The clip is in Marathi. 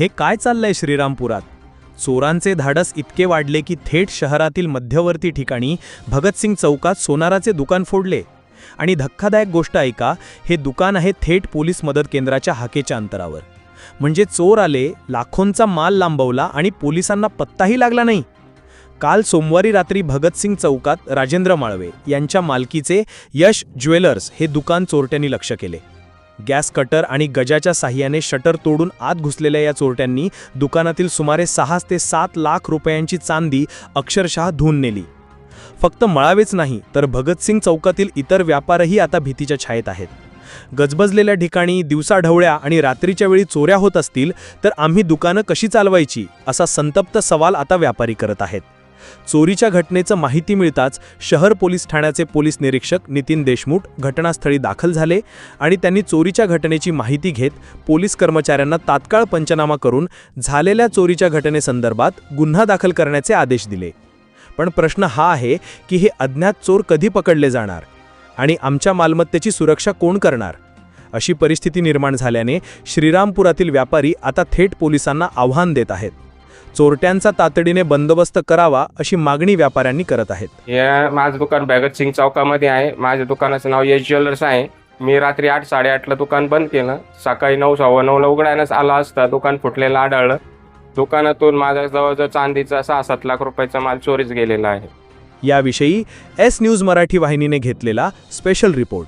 हे काय चाललंय श्रीरामपुरात? चोरांचे धाडस इतके वाढले की थेट शहरातील मध्यवर्ती ठिकाणी भगतसिंग चौकात सोनाराचे दुकान फोडले. आणि धक्कादायक गोष्ट ऐका हे दुकान आहे थेट पोलीस मदत केंद्राच्या हाकेच्या अंतरावर. म्हणजे चोर आले लाखोंचा माल लांबवला आणि पोलिसांना पत्ताही लागला नाही. काल सोमवारी रात्री भगतसिंग चौकात राजेंद्र माळवे यांच्या मालकीचे यश ज्वेलर्स हे दुकान चोरट्यांनी लक्ष केले. गॅस कटर आणि गजाच्या साह्याने शटर तोडून आत घुसलेल्या या चोरट्यांनी दुकानातील सुमारे सहा ते सात लाख रुपयांची चांदी अक्षरशः धुवून नेली. फक्त मळावेच नाही तर भगतसिंग चौकातील इतर व्यापारही आता भीतीच्या छायेत आहेत. गजबजलेल्या ठिकाणी दिवसाढवळ्या आणि रात्रीच्या वेळी चोऱ्या होत असतील तर आम्ही दुकानं कशी चालवायची असा संतप्त सवाल आता व्यापारी करत आहेत. चोरीच्या घटनेचं माहिती मिळताच शहर पोलीस ठाण्याचे पोलीस निरीक्षक नितीन देशमुख घटनास्थळी दाखल झाले आणि त्यांनी चोरीच्या घटनेची माहिती घेत पोलीस कर्मचाऱ्यांना तात्काळ पंचनामा करून झालेल्या चोरीच्या घटनेसंदर्भात गुन्हा दाखल करण्याचे आदेश दिले. पण प्रश्न हा आहे की हे अज्ञात चोर कधी पकडले जाणार आणि आमच्या मालमत्तेची सुरक्षा कोण करणार? अशी परिस्थिती निर्माण झाल्याने श्रीरामपुरातील व्यापारी आता थेट पोलिसांना आव्हान देत आहेत. चोरट्यांचा तातडीने बंदोबस्त करावा अशी मागणी व्यापाऱ्यांनी करत आहेत. हे माझं दुकान भगतसिंग चौकामध्ये आहे. माझ्या दुकानाचं नाव यश ज्वेलर्स आहे. मी रात्री आठ साडेआठला दुकान बंद केलं. सकाळी नऊ सव्वा नऊला उघडायलाच आला असता दुकान फुटलेलं आढळलं. दुकानातून माझ्या जवळजवळ चांदीचा सहा सात लाख रुपयाचा माल चोरीच गेलेला आहे. याविषयी एस न्यूज मराठी वाहिनीने घेतलेला स्पेशल रिपोर्ट